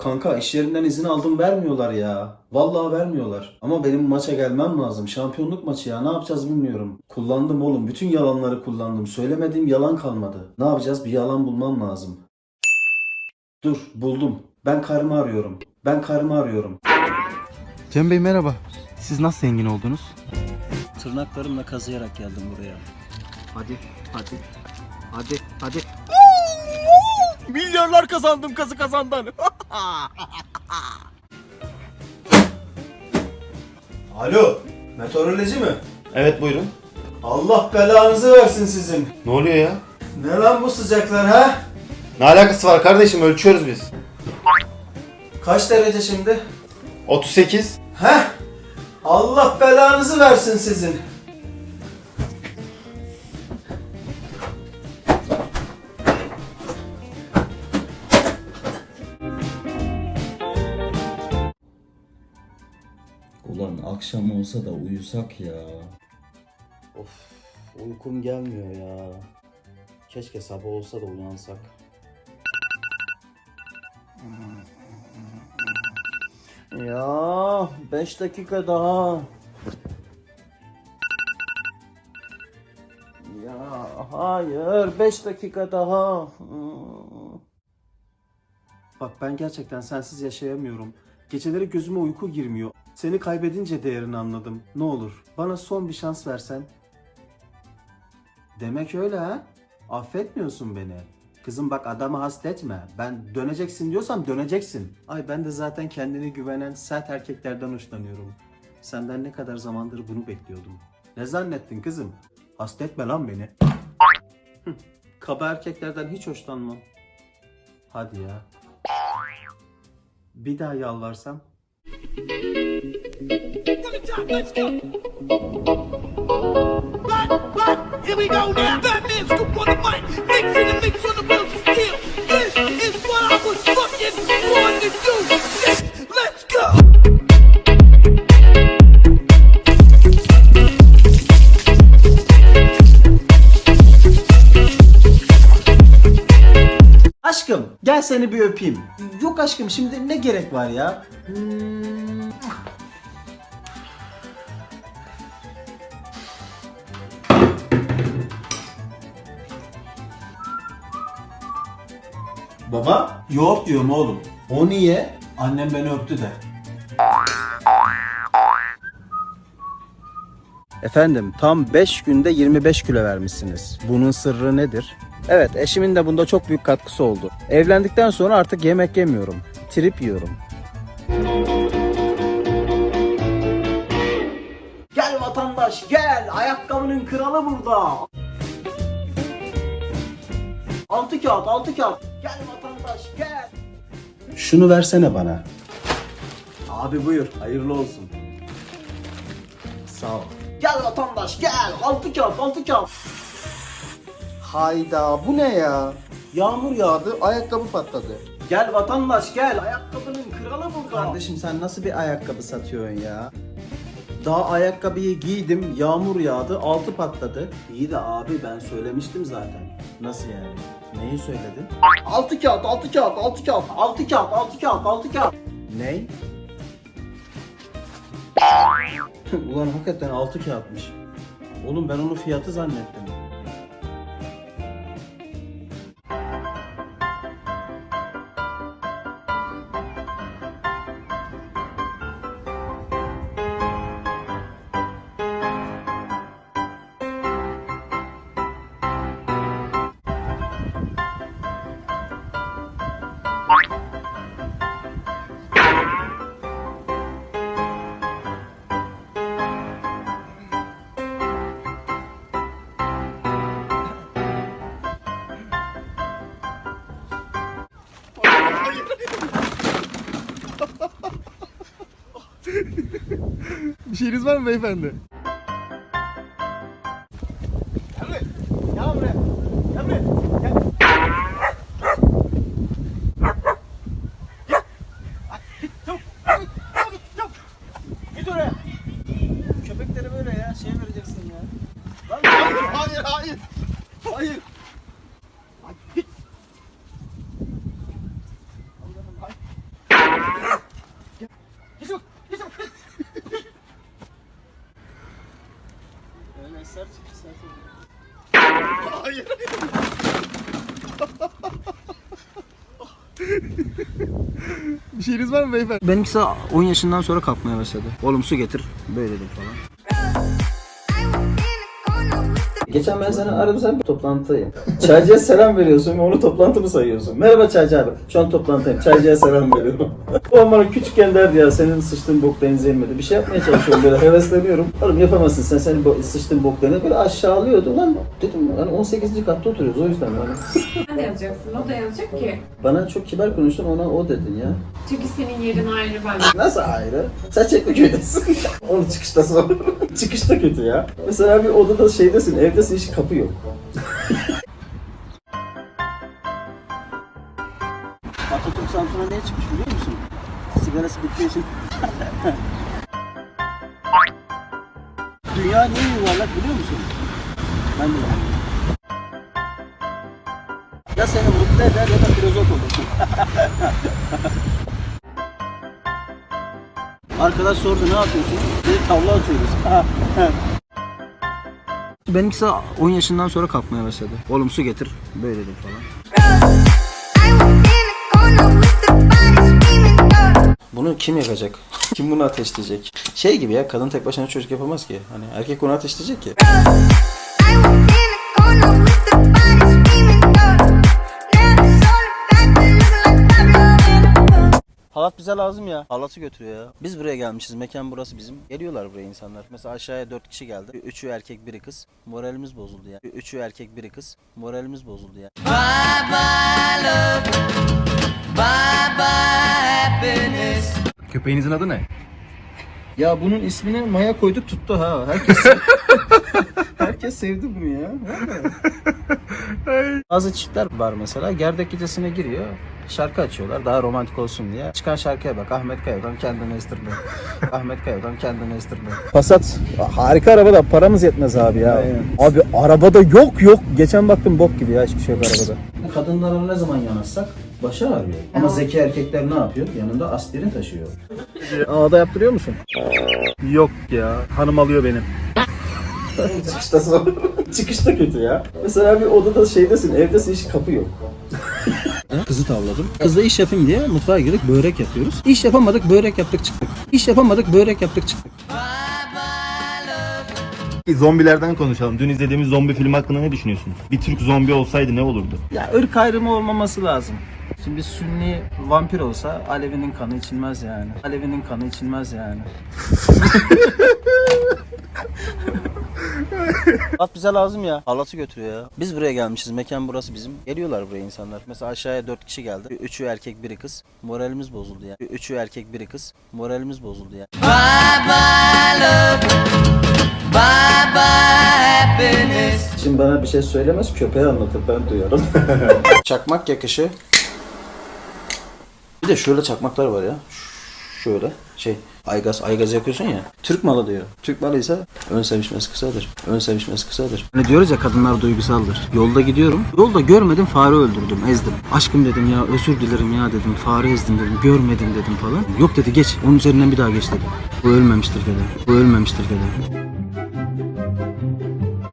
Kanka iş yerinden izin aldım vermiyorlar ya. Vallahi vermiyorlar. Ama benim maça gelmem lazım. Şampiyonluk maçı ya. Ne yapacağız bilmiyorum. Kullandım oğlum. Bütün yalanları kullandım. Söylemediğim yalan kalmadı. Ne yapacağız? Bir yalan bulmam lazım. Dur buldum. Ben karımı arıyorum. Ben karımı arıyorum. Cem Bey merhaba. Siz nasıl zengin oldunuz? Tırnaklarımla kazıyarak geldim buraya. Hadi, hadi, hadi, hadi. Milyarlar kazandım kazı kazandan. Alo, meteoroloji mi? evet buyurun. Allah belanızı versin sizin. Ne oluyor ya? Ne lan bu sıcaklar ha? Ne alakası var kardeşim ölçüyoruz biz. Kaç derece şimdi? 38. Heh! Allah belanızı versin sizin. Akşam olsa da uyusak ya. Of uykum gelmiyor ya. Keşke sabah olsa da uyansak. Ya 5 dakika daha. Ya hayır 5 dakika daha. Bak ben gerçekten sensiz yaşayamıyorum. Geceleri gözüme uyku girmiyor. Seni kaybedince değerini anladım. Ne olur bana son bir şans versen. Demek öyle ha? Affetmiyorsun beni. Kızım bak adamı hasretme. Ben döneceksin diyorsam döneceksin. Ay ben de zaten kendine güvenen sert erkeklerden hoşlanıyorum. Senden ne kadar zamandır bunu bekliyordum. Ne zannettin kızım? Hasretme lan beni. Kaba erkeklerden hiç hoşlanmam. Hadi ya. Bir daha yalvarsam. Aşkım gel seni bir öpeyim. Yok aşkım şimdi ne gerek var ya? Hmm. Baba? Yok diyorum oğlum. O niye? Annem beni öptü de. Efendim tam 5 günde 25 kilo vermişsiniz. Bunun sırrı nedir? Evet eşimin de bunda çok büyük katkısı oldu. Evlendikten sonra artık yemek yemiyorum. Trip yiyorum. Gel vatandaş gel ayakkabının kralı burada. Altı kağıt altı kağıt. Gel vatandaş gel. Şunu versene bana. Abi buyur hayırlı olsun. Sağ ol. Gel vatandaş gel. Altı kağıt altı kağıt. Hayda bu ne ya? Yağmur yağdı ayakkabı patladı. Gel vatandaş gel ayakkabının kralı burada. Kardeşim sen nasıl bir ayakkabı satıyorsun ya? Daha ayakkabıyı giydim, yağmur yağdı, altı patladı. İyi de abi ben söylemiştim zaten. Nasıl yani? Neyi söyledin? Altı kağıt, altı kağıt, altı kağıt, altı kağıt, altı kağıt, altı kağıt. Ney? Ulan hakikaten altı kağıtmış. Oğlum ben onu fiyatı zannettim. Bir şeyiniz var mı beyefendi? Gel buraya. Gel buraya. Gel. Git oraya. Köpekleri böyle ya şey vereceksin ya. Lan hayır hayır hayır. Hayır. Ay, git. Allah'ım, hayır. Bir şeyiniz var mı beyefendi? Benimkisi 10 yaşından sonra kalkmaya başladı. Oğlum su getir. Böyle dedim falan. Geçen ben seni aradım sen bir toplantıdayım. Çaycıya selam veriyorsun ve onu toplantı mı sayıyorsun? Merhaba Çaycı abi. Şu an toplantıdayım. Çaycıya selam veriyorum. o bana küçükken derdi ya senin sıçtığın bok denize inmedi. Bir şey yapmaya çalışıyorum böyle hevesleniyorum. Oğlum yapamazsın sen senin bo- sıçtığın bok denize böyle aşağılıyordu lan. Dedim hani 18. katta oturuyoruz o yüzden bana. Sen de yazacaksın. O da yazacak ki. Bana çok kibar konuştun ona o dedin ya. Çünkü senin yerin ayrı bence. Nasıl ayrı? Sen Çekmeköy'desin. Onu çıkışta sor. çıkışta kötü ya. Mesela bir odada şeydesin, evdesin hiç kapı yok. Atatürk Samsun'a niye çıkmış biliyor musun? Sigarası bittiği için. Dünya niye yuvarlak biliyor musun? Ben de. Ya seni mutlu eder ya da filozof olursun. Arkadaş sordu ne yapıyorsun? Dedi tavla atıyoruz. Benimkisi 10 yaşından sonra kalkmaya başladı. Oğlum su getir. Böyle dedim falan. Bunu kim yakacak? kim bunu ateşleyecek? Şey gibi ya kadın tek başına çocuk yapamaz ki. Hani erkek onu ateşleyecek ki. Bize lazım ya. Halatı götürüyor ya. Biz buraya gelmişiz. Mekan burası bizim. Geliyorlar buraya insanlar. Mesela aşağıya 4 kişi geldi. Üçü erkek biri kız. Moralimiz bozuldu ya. Üçü erkek biri kız. Moralimiz bozuldu ya. Köpeğinizin adı ne? Ya bunun ismini Maya koyduk tuttu ha. Herkes Herkes sevdi bunu ya. Bazı çiftler var mesela. Gerdek gecesine giriyor. Şarkı açıyorlar daha romantik olsun diye. Çıkan şarkıya bak Ahmet Kaya'dan kendini ıstırdı. Ahmet Kaya'dan kendini ıstırdı. Passat harika araba da paramız yetmez abi ya. Abi arabada yok yok. Geçen baktım bok gibi ya hiçbir şey yok arabada. Kadınlara ne zaman yanaşsak başı ağrıyor. Ama zeki erkekler ne yapıyor? Yanında aspirin taşıyor. Ağda yaptırıyor musun? Yok ya. Hanım alıyor benim. Çıkışta zor. Çıkışta kötü ya. Mesela bir odada şeydesin, evdesin hiç kapı yok. Kızı tavladım. Kızla iş yapayım diye mutfağa girdik börek yapıyoruz. İş yapamadık börek yaptık çıktık. İş yapamadık börek yaptık çıktık. Zombilerden konuşalım. Dün izlediğimiz zombi film hakkında ne düşünüyorsunuz? Bir Türk zombi olsaydı ne olurdu? Ya ırk ayrımı olmaması lazım. Şimdi bir sünni vampir olsa Alevi'nin kanı içilmez yani. Alevi'nin kanı içilmez yani. Halat bize lazım ya. Halatı götürüyor ya. Biz buraya gelmişiz. Mekan burası bizim. Geliyorlar buraya insanlar. Mesela aşağıya 4 kişi geldi. Üçü erkek biri kız. Moralimiz bozuldu ya. Üçü erkek biri kız. Moralimiz bozuldu ya. Şimdi bana bir şey söylemez köpeğe anlatır ben duyarım. Çakmak yakışı. Bir de şöyle çakmaklar var ya. Ş- Şöyle şey aygaz aygaz yakıyorsun ya. Türk malı diyor. Türk malıysa ön sevişmesi kısadır. Ön sevişmesi kısadır. Ne diyoruz ya kadınlar duygusaldır. Yolda gidiyorum. Yolda görmedim fare öldürdüm, ezdim. Aşkım dedim ya özür dilerim ya dedim. Fare ezdim dedim. Görmedim dedim falan. Yok dedi geç. Onun üzerinden bir daha geç dedi. Bu ölmemiştir dedi. Bu ölmemiştir dedi.